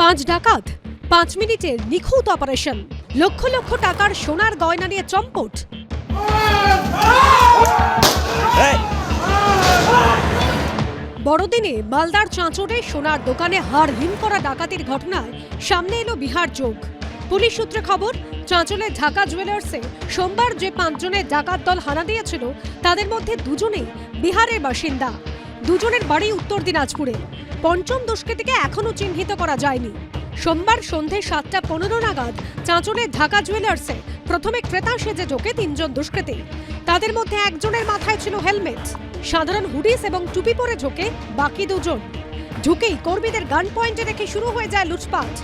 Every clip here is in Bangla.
পাঁচ ডাকাত পাঁচ মিনিটের নিখুঁত অপারেশন। লক্ষ লক্ষ টাকার সোনার গয়না নিয়ে চম্পট। বড়দিনে মালদার চাঁচড়ে সোনার দোকানে হার হিম করা ডাকাতির ঘটনায় সামনে এলো বিহার যোগ। পুলিশ সূত্রে খবর চাঁচলে ঢাকা জুয়েলার্সে সোমবার যে পাঁচজনের ডাকাত দল হানা দিয়েছিল তাদের মধ্যে দুজনেই বিহারের বাসিন্দা। দুজনের বাড়ি উত্তর দিনাজপুরে। পঞ্চম দুষ্কৃতীকে এখনও চিহ্নিত করা যায়নি। সোমবার সন্ধে সাতটা পনেরো নাগাদ চাঁচলের ঢাকা জুয়েলার্সে প্রথমে ক্রেতা সেজে ঢোকে তিনজন দুষ্কৃতী। তাদের মধ্যে একজনের মাথায় ছিল হেলমেট। সাধারণ হুডিস এবং টুপি পরে ঢোকে বাকি দুজন। ঢুকেই কর্মীদের গান পয়েন্টে রেখে শুরু হয়ে যায় লুটপাট।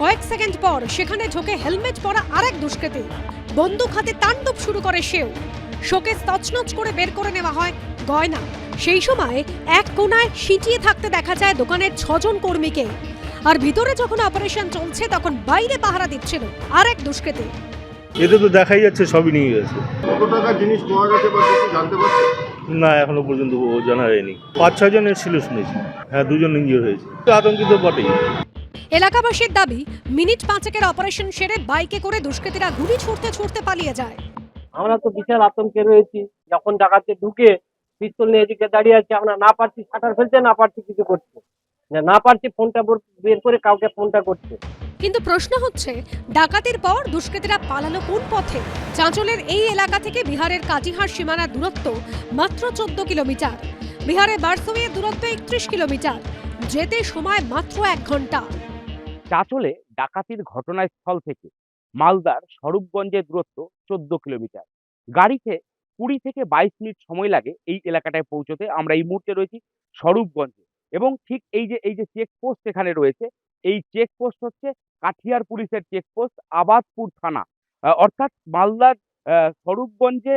কয়েক সেকেন্ড পর সেখানে ঝোঁকে হেলমেট পরা আরেক দুষ্কৃতী। বন্দুক হাতে তাণ্ডব শুরু করে সেও। শোকেস তছনছ করে বের করে নেওয়া হয় গয়না। সেই সময় এক কোনায় সিটিয়ে থাকতে দেখা যায় দোকানের ছজন কর্মীকে। আর ভিতরে যখন অপারেশন চলছে তখন বাইরে পাহারা দিচ্ছিল আর এক দুষ্কৃতী। এতে তো দেখাই যাচ্ছে সবই নিয়ে গেছে। কত টাকার জিনিস পাওয়া গেছে বা কিছু জানতে পারছেন? না এখনও পর্যন্ত জানা যায়নি পাঁচ ছয় জন এসেছিল শুনেছি। হ্যাঁ দুজন ইঞ্জিওর হয়েছে। আতঙ্কিত বটেই। এলাকাবাসীর দাবি মিনিট পাঁচেকের অপারেশন সেরে বাইকে করে দুষ্কৃতীরা গুলি ছুটতে ছুটতে পালিয়ে যায়। আমরা তো বিশাল আতঙ্কে রয়েছি। যখন ডাকাতে ঢুকে পিস্তল নিয়ে এদিকে দাঁড়িয়ে আছে আমরা না পারছি শাটার ফেলতে না পারছি কিছু করতে। না, পারছি ফোনটা বোর- বের করে কাউকে ফোনটা করতে। কিন্তু প্রশ্ন হচ্ছে ডাকাতির পর দুষ্কৃতীরা পালালো কোন পথে? চাঁচলের এই এলাকা থেকে বিহারের কাটিহার সীমানার দূরত্ব মাত্র চোদ্দ কিলোমিটার। বিহারের বারসোয়ের দূরত্ব একত্রিশ কিলোমিটার। যেতে সময় মাত্র এক ঘণ্টা। চাঁচলে ডাকাতির ঘটনাস্থল থেকে মালদার স্বরূপগঞ্জের দূরত্ব চোদ্দ কিলোমিটার। গাড়িতে কুড়ি থেকে বাইশ মিনিট সময় লাগে এই এলাকাটায় পৌঁছতে। আমরা এই মুহূর্তে রয়েছি স্বরূপগঞ্জে এবং ঠিক এই যে এই যে চেকপোস্ট এখানে রয়েছে, এই চেকপোস্ট হচ্ছে কাঠিয়ার পুলিশের চেকপোস্ট আবাদপুর থানা। অর্থাৎ মালদার স্বরূপগঞ্জে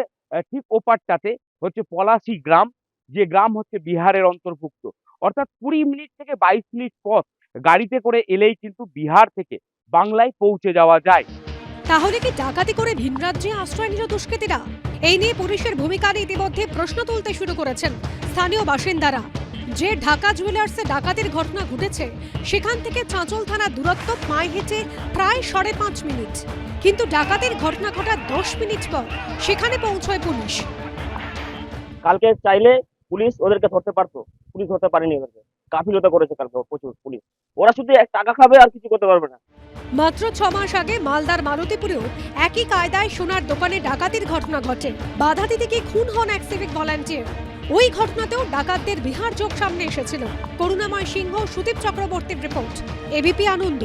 ঠিক ওপারটাতে হচ্ছে পলাশি গ্রাম, যে গ্রাম হচ্ছে বিহারের অন্তর্ভুক্ত। অর্থাৎ কুড়ি মিনিট থেকে বাইশ মিনিট পথ গাড়িতে করে এলেই কিন্তু বিহার থেকে বাংলায় পৌঁছে যাওয়া যায়। তাহলে কি ডাকাতি করে ভিন রাজ্যে আশ্রয় নিল দুষ্কৃতীরা? এই নিয়ে পুলিশের ভূমিকা নিয়ে ইতিমধ্যে প্রশ্ন তুলতে শুরু করেছেন স্থানীয় বাসিন্দারা। যে ঢাকা জুয়েলার্সে ডাকাতির ঘটনা ঘটেছে, সেখান থেকে চাঁচল থানার দূরত্ব পায়ে হেঁটে প্রায় সাড়ে পাঁচ মিনিট। কিন্তু ডাকাতির ঘটনা ঘটার দশ মিনিট পর সেখানে পৌঁছয় পুলিশ। কালকে চাইলে পুলিশ ওদেরকে ধরতে পারতো। পুলিশ ধরতে পারেনি ওদেরকে। গাফিলতা করেছে কালকে প্রচুর পুলিশ। ওরা শুধু এক টাকা খাবে আর কিছু করতে পারবে না। মাত্র ছ মাস আগে মালদার মারুতিপুরেও একই কায়দায় সোনার দোকানে ডাকাতির ঘটনা ঘটে। বাধা দিতে গিয়ে খুন হন এক সিভিক ভলান্টিয়ার ওই ঘটনাতেও ডাকাতদের বিহার যোগ সামনে এসেছিল। করুণাময় সিংহ সুদীপ চক্রবর্তীর রিপোর্ট এবিপি আনন্দ